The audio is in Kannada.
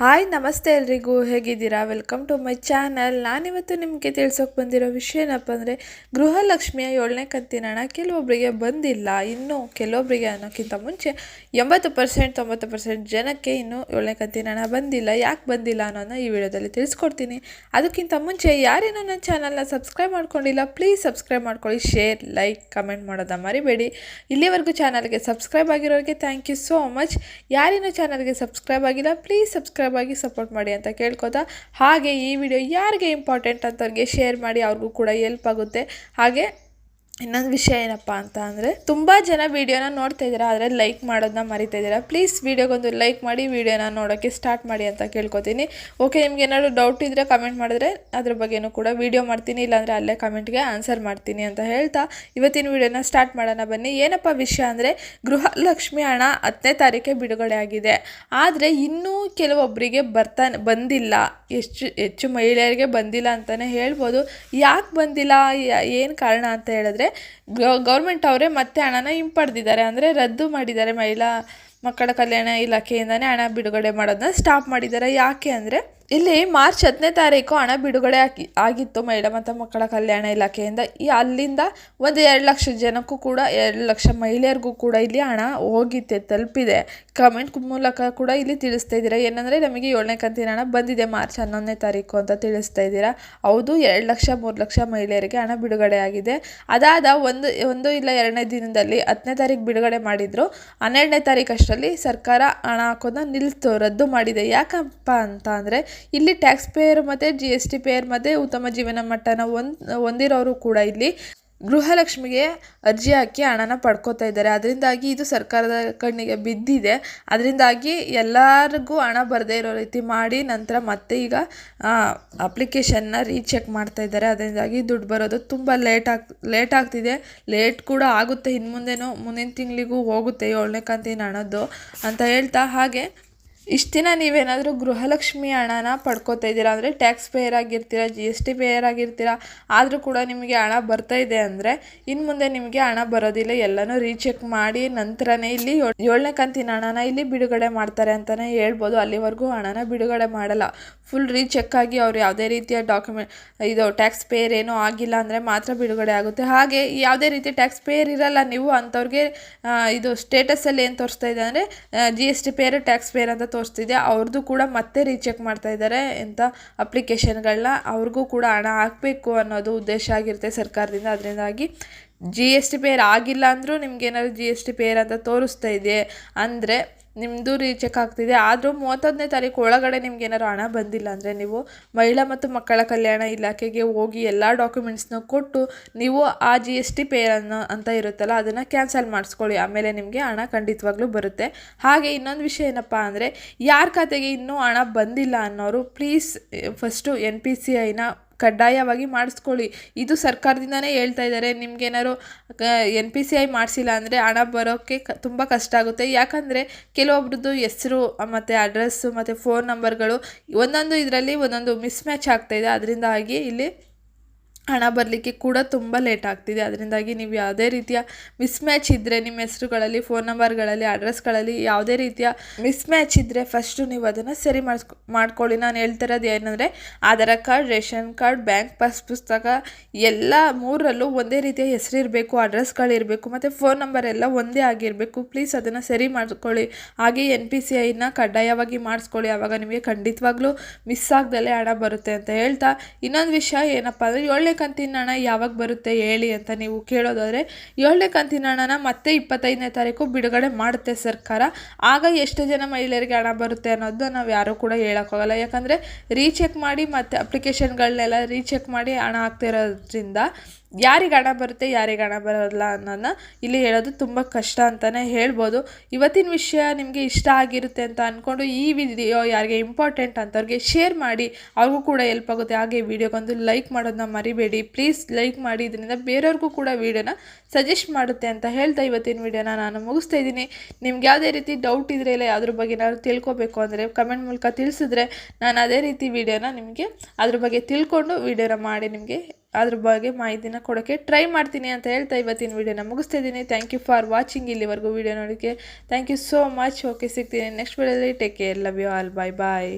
ಹಾಯ್, ನಮಸ್ತೆ ಎಲ್ರಿಗೂ. ಹೇಗಿದ್ದೀರಾ? ವೆಲ್ಕಮ್ ಟು ಮೈ ಚಾನಲ್ ನಾನಿವತ್ತು ನಿಮಗೆ ತಿಳ್ಸೋಕೆ ಬಂದಿರೋ ವಿಷಯ ಏನಪ್ಪ ಅಂದರೆ, ಗೃಹಲಕ್ಷ್ಮಿಯ ಏಳನೇ ಕಂತಿನ ಹಣ ಕೆಲವೊಬ್ಬರಿಗೆ ಬಂದಿಲ್ಲ. ಇನ್ನೂ ಕೆಲವೊಬ್ಬರಿಗೆ ಅನ್ನೋಕ್ಕಿಂತ ಮುಂಚೆ ಎಂಬತ್ತು ಪರ್ಸೆಂಟ್ ತೊಂಬತ್ತು ಪರ್ಸೆಂಟ್ ಜನಕ್ಕೆ ಇನ್ನೂ ಏಳನೇ ಕಂತಿನ ಹಣ ಬಂದಿಲ್ಲ. ಯಾಕೆ ಬಂದಿಲ್ಲ ಅನ್ನೋದನ್ನ ಈ ವಿಡಿಯೋದಲ್ಲಿ ತಿಳಿಸ್ಕೊಡ್ತೀನಿ. ಅದಕ್ಕಿಂತ ಮುಂಚೆ ಯಾರೇನೋ ನನ್ನ ಚಾನಲ್ನ ಸಬ್ಸ್ಕ್ರೈಬ್ ಮಾಡ್ಕೊಂಡಿಲ್ಲ ಪ್ಲೀಸ್ ಸಬ್ಸ್ಕ್ರೈಬ್ ಮಾಡ್ಕೊಳ್ಳಿ. ಶೇರ್ ಲೈಕ್ ಕಮೆಂಟ್ ಮಾಡೋದನ್ನ ಮರಿಬೇಡಿ. ಇಲ್ಲಿವರೆಗೂ ಚಾನಲ್ಗೆ ಸಬ್ಸ್ಕ್ರೈಬ್ ಆಗಿರೋರಿಗೆ ಥ್ಯಾಂಕ್ ಯು ಸೋ ಮಚ್ ಯಾರೇನೋ ಚಾನಲ್ಗೆ ಸಬ್ಸ್ಕ್ರೈಬ್ ಆಗಿಲ್ಲ ಪ್ಲೀಸ್ ಸಬ್ಸ್ಕ್ರೈಬ್ ಆಗಿ ಸಪೋರ್ಟ್ ಮಾಡಿ ಅಂತ ಕೇಳ್ಕೊತಾ, ಹಾಗೆ ಈ ವಿಡಿಯೋ ಯಾರಿಗೆ ಇಂಪಾರ್ಟೆಂಟ್ ಅಂತವ್ರಿಗೆ ಶೇರ್ ಮಾಡಿ ಅವ್ರಿಗೂ ಕೂಡ ಹೆಲ್ಪ್ ಆಗುತ್ತೆ. ಹಾಗೆ ಇನ್ನೊಂದು ವಿಷಯ ಏನಪ್ಪ ಅಂತ ಅಂದರೆ, ತುಂಬ ಜನ ವೀಡಿಯೋನ ನೋಡ್ತಾ ಇದ್ದೀರಾ, ಆದರೆ ಲೈಕ್ ಮಾಡೋದನ್ನ ಮರಿತಾ ಇದ್ದೀರಾ. ಪ್ಲೀಸ್ ವೀಡಿಯೋಗೊಂದು ಲೈಕ್ ಮಾಡಿ ವೀಡಿಯೋನ ನೋಡೋಕ್ಕೆ ಸ್ಟಾರ್ಟ್ ಮಾಡಿ ಅಂತ ಕೇಳ್ಕೊತೀನಿ. ಓಕೆ ನಿಮ್ಗೆ ಏನಾದರೂ ಡೌಟ್ ಇದ್ದರೆ ಕಮೆಂಟ್ ಮಾಡಿದ್ರೆ ಅದ್ರ ಬಗ್ಗೆನೂ ಕೂಡ ವೀಡಿಯೋ ಮಾಡ್ತೀನಿ, ಇಲ್ಲಾಂದರೆ ಅಲ್ಲೇ ಕಮೆಂಟ್ಗೆ ಆನ್ಸರ್ ಮಾಡ್ತೀನಿ ಅಂತ ಹೇಳ್ತಾ ಇವತ್ತಿನ ವೀಡಿಯೋನ ಸ್ಟಾರ್ಟ್ ಮಾಡೋಣ ಬನ್ನಿ. ಏನಪ್ಪ ವಿಷಯ ಅಂದರೆ, ಗೃಹಲಕ್ಷ್ಮಿ ಹಣ ಹತ್ತನೇ ತಾರೀಕೆ ಬಿಡುಗಡೆ ಆಗಿದೆ. ಆದರೆ ಇನ್ನೂ ಕೆಲವೊಬ್ಬರಿಗೆ ಬರ್ತಾ ಬಂದಿಲ್ಲ. ಎಷ್ಟು ಹೆಚ್ಚು ಮಹಿಳೆಯರಿಗೆ ಬಂದಿಲ್ಲ ಅಂತಲೇ ಹೇಳ್ಬೋದು. ಯಾಕೆ ಬಂದಿಲ್ಲ ಏನು ಕಾರಣ ಅಂತ ಹೇಳಿದ್ರೆ ಗೌರ್ಮೆಂಟ್ ಅವರೇ ಮತ್ತೆ ಹಣನ ಹಿಂಪಡೆದಿದ್ದಾರೆ. ಅಂದರೆ ರದ್ದು ಮಾಡಿದ್ದಾರೆ ಮಹಿಳಾ ಮಕ್ಕಳ ಕಲ್ಯಾಣ ಇಲಾಖೆಯಿಂದನೇ ಹಣ ಬಿಡುಗಡೆ ಮಾಡೋದನ್ನ ಸ್ಟಾಪ್ ಮಾಡಿದ್ದಾರೆ. ಯಾಕೆ ಅಂದರೆ ಇಲ್ಲಿ ಮಾರ್ಚ್ ಹತ್ತನೇ ತಾರೀಕು ಹಣ ಬಿಡುಗಡೆ ಆಗಿ ಆಗಿತ್ತು. ಮಹಿಳಾ ಮತ್ತು ಮಕ್ಕಳ ಕಲ್ಯಾಣ ಇಲಾಖೆಯಿಂದ ಈ, ಅಲ್ಲಿಂದ ಒಂದು ಎರಡು ಲಕ್ಷ ಜನಕ್ಕೂ ಕೂಡ, ಎರಡು ಲಕ್ಷ ಮಹಿಳೆಯರಿಗೂ ಕೂಡ ಇಲ್ಲಿ ಹಣ ಹೋಗಿತ್ತೆ, ತಲುಪಿದೆ. ಕಮೆಂಟ್ ಮೂಲಕ ಕೂಡ ಇಲ್ಲಿ ತಿಳಿಸ್ತಾ ಇದ್ದೀರಾ? ಏನಂದರೆ ನಮಗೆ ಏಳನೇ ಕಂತಿನ ಹಣ ಬಂದಿದೆ ಮಾರ್ಚ್ ಹನ್ನೊಂದನೇ ತಾರೀಕು ಅಂತ ತಿಳಿಸ್ತಾ ಇದ್ದೀರಾ? ಹೌದು, ಎರಡು ಲಕ್ಷ, ಮೂರು ಲಕ್ಷ ಮಹಿಳೆಯರಿಗೆ ಹಣ ಬಿಡುಗಡೆ ಆಗಿದೆ. ಅದಾದ ಒಂದು ಒಂದು ಇಲ್ಲ ಎರಡನೇ ದಿನದಲ್ಲಿ ಹತ್ತನೇ ತಾರೀಕು ಬಿಡುಗಡೆ ಮಾಡಿದ್ರು. ಹನ್ನೆರಡನೇ ತಾರೀಕು ಅಷ್ಟರಲ್ಲಿ ಸರ್ಕಾರ ಹಣ ಹಾಕೋದನ್ನ ನಿಲ್ತು, ರದ್ದು ಮಾಡಿದೆ. ಯಾಕಪ್ಪ ಅಂತ ಅಂದರೆ ಇಲ್ಲಿ ಟ್ಯಾಕ್ಸ್ ಪೇಯರ್ ಮತ್ತು ಜಿ ಎಸ್ ಟಿ ಪೇಯರ್ ಮತ್ತು ಉತ್ತಮ ಜೀವನ ಮಟ್ಟನ ಹೊಂದ್ ಹೊಂದಿರೋರು ಕೂಡ ಇಲ್ಲಿ ಗೃಹಲಕ್ಷ್ಮಿಗೆ ಅರ್ಜಿ ಹಾಕಿ ಹಣನ ಪಡ್ಕೋತಾ ಇದ್ದಾರೆ. ಅದರಿಂದಾಗಿ ಇದು ಸರ್ಕಾರದ ಕಣ್ಣಿಗೆ ಬಿದ್ದಿದೆ. ಅದರಿಂದಾಗಿ ಎಲ್ಲರಿಗೂ ಹಣ ಬರದೇ ಇರೋ ರೀತಿ ಮಾಡಿ ನಂತರ ಮತ್ತೆ ಈಗ ಅಪ್ಲಿಕೇಶನ್ನ ರೀಚೆಕ್ ಮಾಡ್ತಾ ಇದ್ದಾರೆ. ಅದರಿಂದಾಗಿ ದುಡ್ಡು ಬರೋದು ತುಂಬ ಲೇಟ್ ಆಗ್ ಲೇಟ್ ಆಗ್ತಿದೆ. ಲೇಟ್ ಕೂಡ ಆಗುತ್ತೆ. ಇನ್ನು ಮುಂದೆನೂ ಮುಂದಿನ ತಿಂಗಳಿಗೂ ಹೋಗುತ್ತೆ ಏಳನೇ ಕಂತಿನ ಹಣದ್ದು ಅಂತ ಹೇಳ್ತಾ ಹಾಗೆ ಇಷ್ಟು ದಿನ ನೀವೇನಾದರೂ ಗೃಹಲಕ್ಷ್ಮಿ ಹಣನ ಪಡ್ಕೋತಾ ಇದ್ದೀರಾ? ಅಂದರೆ ಟ್ಯಾಕ್ಸ್ ಪೇಯರ್ ಆಗಿರ್ತೀರಾ ಜಿ ಎಸ್ ಟಿ ಪೇಯರ್ ಆಗಿರ್ತೀರಾ, ಆದರೂ ಕೂಡ ನಿಮಗೆ ಹಣ ಬರ್ತಾ ಇದೆ ಅಂದರೆ ಇನ್ನು ಮುಂದೆ ನಿಮಗೆ ಹಣ ಬರೋದಿಲ್ಲ, ಎಲ್ಲನೂ ರೀಚೆಕ್ ಮಾಡಿ ನಂತರನೇ ಇಲ್ಲಿ ಏಳನೇ ಕಂತಿನ ಹಣನ ಇಲ್ಲಿ ಬಿಡುಗಡೆ ಮಾಡ್ತಾರೆ ಅಂತಲೇ ಹೇಳ್ಬೋದು. ಅಲ್ಲಿವರೆಗೂ ಹಣನ ಬಿಡುಗಡೆ ಮಾಡಲ್ಲ. ಫುಲ್ ರೀಚೆಕ್ ಆಗಿ ಅವರು ಯಾವುದೇ ರೀತಿಯ ಡಾಕ್ಯುಮೆಂಟ್ ಇದು ಟ್ಯಾಕ್ಸ್ ಪೇಯರ್ ಏನೂ ಆಗಿಲ್ಲ ಅಂದರೆ ಮಾತ್ರ ಬಿಡುಗಡೆ ಆಗುತ್ತೆ. ಹಾಗೆ ಯಾವುದೇ ರೀತಿ ಟ್ಯಾಕ್ಸ್ ಪೇಯರ್ ಇರಲ್ಲ, ನೀವು ಅಂಥವ್ರಿಗೆ ಇದು ಸ್ಟೇಟಸಲ್ಲಿ ಏನು ತೋರಿಸ್ತಾ ಇದೆ ಅಂದರೆ G S T payer taxpayer ಅಂತ ತೋರಿಸ್ತಿದೆ. ಅವ್ರದ್ದು ಕೂಡ ಮತ್ತೆ ರೀಚೆಕ್ ಮಾಡ್ತಾ ಇದ್ದಾರೆ ಎಂಥ ಅಪ್ಲಿಕೇಶನ್ಗಳನ್ನ ಅವ್ರಿಗೂ ಕೂಡ ಹಣ ಹಾಕಬೇಕು ಅನ್ನೋದು ಉದ್ದೇಶ ಆಗಿರುತ್ತೆ ಸರ್ಕಾರದಿಂದ. ಅದರಿಂದಾಗಿ ಜಿ ಎಸ್ ಟಿ ಪೇರ್ ಆಗಿಲ್ಲ ಅಂದರೂ ನಿಮ್ಗೇನಾದ್ರು ಜಿ ಎಸ್ ಟಿ ಪೇರ್ ಅಂತ ತೋರಿಸ್ತಾ ಇದೆ. ಅಂದರೆ ನಿಮ್ಮದು ರೀಚೆಕ್ ಆಗ್ತಿದೆ. ಆದರೂ ಮೂವತ್ತೊಂದನೇ ತಾರೀಕು ಒಳಗಡೆ ನಿಮ್ಗೆ ಏನಾದ್ರು ಹಣ ಬಂದಿಲ್ಲ ಅಂದರೆ ನೀವು ಮಹಿಳಾ ಮತ್ತು ಮಕ್ಕಳ ಕಲ್ಯಾಣ ಇಲಾಖೆಗೆ ಹೋಗಿ ಎಲ್ಲ ಡಾಕ್ಯುಮೆಂಟ್ಸ್ನ ಕೊಟ್ಟು ನೀವು ಆ ಜಿ ಎಸ್ ಟಿ ಪೇ ಅಂತ ಇರುತ್ತಲ್ಲ, ಅದನ್ನು ಕ್ಯಾನ್ಸಲ್ ಮಾಡಿಸ್ಕೊಳ್ಳಿ. ಆಮೇಲೆ ನಿಮಗೆ ಹಣ ಖಂಡಿತವಾಗ್ಲೂ ಬರುತ್ತೆ. ಹಾಗೆ ಇನ್ನೊಂದು ವಿಷಯ ಏನಪ್ಪ ಅಂದರೆ, ಯಾರ ಖಾತೆಗೆ ಇನ್ನೂ ಹಣ ಬಂದಿಲ್ಲ ಅನ್ನೋರು please first N P C ಐನ ಕಡ್ಡಾಯವಾಗಿ ಮಾಡಿಸ್ಕೊಳ್ಳಿ. ಇದು ಸರ್ಕಾರದಿಂದನೇ ಹೇಳ್ತಾ ಇದ್ದಾರೆ. ನಿಮ್ಗೇನಾದ್ರು ಎನ್ ಪಿ ಸಿ ಐ ಮಾಡಿಸಿಲ್ಲ ಅಂದರೆ ಹಣ ಬರೋಕ್ಕೆ ಕ, ತುಂಬ ಕಷ್ಟ ಆಗುತ್ತೆ. ಯಾಕಂದರೆ ಕೆಲವೊಬ್ರದ್ದು ಹೆಸರು, ಮತ್ತು ಅಡ್ರೆಸ್ಸು ಮತ್ತು ಫೋನ್ ನಂಬರ್ಗಳು ಒಂದೊಂದು ಇದರಲ್ಲಿ ಒಂದೊಂದು ಮಿಸ್ಮ್ಯಾಚ್ ಆಗ್ತಾಯಿದೆ ಅದರಿಂದಾಗಿ ಇಲ್ಲಿ ಹಣ ಬರಲಿಕ್ಕೆ ಕೂಡ ತುಂಬ ಲೇಟ್ ಆಗ್ತಿದೆ. ಅದರಿಂದಾಗಿ ನೀವು ಯಾವುದೇ ರೀತಿಯ ಮಿಸ್ಮ್ಯಾಚ್ ಇದ್ದರೆ ನಿಮ್ಮ ಹೆಸರುಗಳಲ್ಲಿ ಫೋನ್ ನಂಬರ್ಗಳಲ್ಲಿ ಅಡ್ರೆಸ್ಗಳಲ್ಲಿ ಯಾವುದೇ ರೀತಿಯ ಮಿಸ್ಮ್ಯಾಚ್ ಇದ್ದರೆ ಫಸ್ಟು ನೀವು ಅದನ್ನು ಸರಿ ಮಾಡಿಸ್ಕೊ ಮಾಡ್ಕೊಳ್ಳಿ. ನಾನು ಹೇಳ್ತಿರೋದು ಏನಂದರೆ, Aadhaar card, ration card, bank pass ಪುಸ್ತಕ ಎಲ್ಲ ಮೂರರಲ್ಲೂ ಒಂದೇ ರೀತಿಯ ಹೆಸರಿರಬೇಕು ಅಡ್ರೆಸ್ಗಳಿರಬೇಕು ಮತ್ತು ಫೋನ್ ನಂಬರ್ ಎಲ್ಲ ಒಂದೇ ಆಗಿರಬೇಕು. ಪ್ಲೀಸ್ ಅದನ್ನು ಸರಿ ಮಾಡ್ಕೊಳ್ಳಿ. ಹಾಗೆ ಎನ್ ಪಿ ಸಿ ಐನ ಕಡ್ಡಾಯವಾಗಿ ಮಾಡಿಸ್ಕೊಳ್ಳಿ. ಆವಾಗ ನಿಮಗೆ ಖಂಡಿತವಾಗ್ಲೂ ಮಿಸ್ ಆಗದಲ್ಲೇ ಹಣ ಬರುತ್ತೆ ಅಂತ ಹೇಳ್ತಾ. ಇನ್ನೊಂದು ವಿಷಯ ಏನಪ್ಪ ಅಂದರೆ ಏಳನೇ ಕಂತಿನ ಹಣ ಯಾವಾಗ ಬರುತ್ತೆ ಹೇಳಿ ಅಂತ ನೀವು ಕೇಳೋದಾದರೆ, ಏಳನೇ ಕಂತಿನ ಹಣನ ಮತ್ತೆ ಇಪ್ಪತ್ತೈದನೇ ತಾರೀಕು ಬಿಡುಗಡೆ ಮಾಡುತ್ತೆ ಸರ್ಕಾರ. ಆಗ ಎಷ್ಟು ಜನ ಮಹಿಳೆಯರಿಗೆ ಹಣ ಬರುತ್ತೆ ಅನ್ನೋದು ನಾವು ಯಾರೂ ಕೂಡ ಹೇಳೋಕ್ಕಾಗಲ್ಲ. ಯಾಕಂದರೆ ರೀಚೆಕ್ ಮಾಡಿ ಮತ್ತು ಅಪ್ಲಿಕೇಶನ್ಗಳನ್ನೆಲ್ಲ ರೀಚೆಕ್ ಮಾಡಿ ಹಣ ಹಾಕ್ತಿರೋದ್ರಿಂದ ಯಾರಿಗೆ ಹಣ ಬರುತ್ತೆ, ಯಾರಿಗೆ ಹಣ ಬರೋಲ್ಲ ಅನ್ನೋದನ್ನ ಇಲ್ಲಿ ಹೇಳೋದು ತುಂಬ ಕಷ್ಟ ಅಂತಲೇ ಹೇಳ್ಬೋದು. ಇವತ್ತಿನ ವಿಷಯ ನಿಮಗೆ ಇಷ್ಟ ಆಗಿರುತ್ತೆ ಅಂತ ಅಂದ್ಕೊಂಡು ಈ ವಿಡಿಯೋ ಯಾರಿಗೆ ಇಂಪಾರ್ಟೆಂಟ್ ಅಂತವ್ರಿಗೆ ಶೇರ್ ಮಾಡಿ, ಅವ್ರಿಗೂ ಕೂಡ ಹೆಲ್ಪ್ ಆಗುತ್ತೆ. ಹಾಗೆ ವಿಡಿಯೋಗೊಂದು ಲೈಕ್ ಮಾಡೋದನ್ನ ಮರಿಬೇಡಿ ಪ್ಲೀಸ್ ಲೈಕ್ ಮಾಡಿ, ಇದರಿಂದ ಬೇರೆಯವ್ರಿಗೂ ಕೂಡ ವೀಡಿಯೋನ ಸಜೆಸ್ಟ್ ಮಾಡುತ್ತೆ ಅಂತ ಹೇಳ್ತಾ ಇವತ್ತಿನ ವೀಡಿಯೋನ ನಾನು ಮುಗಿಸ್ತಾ ಇದ್ದೀನಿ. ನಿಮ್ಗೆ ಯಾವುದೇ ರೀತಿ ಡೌಟ್ ಇದ್ರೆ ಇಲ್ಲ, ಯಾವ್ದ್ರ ಬಗ್ಗೆ ಏನಾದ್ರು ತಿಳ್ಕೊಬೇಕು ಅಂದರೆ ಕಮೆಂಟ್ ಮೂಲಕ ತಿಳಿಸಿದ್ರೆ ನಾನು ಅದೇ ರೀತಿ ವೀಡಿಯೋನ ನಿಮಗೆ ಅದ್ರ ಬಗ್ಗೆ ತಿಳ್ಕೊಂಡು ವೀಡಿಯೋನ ಮಾಡಿ ನಿಮಗೆ ಅದ್ರ ಬಗ್ಗೆ ಮಾಹಿತಿನ ಕೊಡೋಕ್ಕೆ ಟ್ರೈ ಮಾಡ್ತೀನಿ ಅಂತ ಹೇಳ್ತಾ ಇವತ್ತಿನ ವೀಡಿಯೋನ ಮುಗಿಸ್ತಾ ಇದ್ದೀನಿ. ಥ್ಯಾಂಕ್ ಯು ಫಾರ್ ವಾಚಿಂಗ್ ಇಲ್ಲಿವರೆಗೂ ವಿಡಿಯೋ ನೋಡೋಕ್ಕೆ. Thank you so much okay ಸಿಗ್ತೀನಿ ನೆಕ್ಸ್ಟ್ ವಿಡಿಯೋದಲ್ಲಿ take care love you all bye bye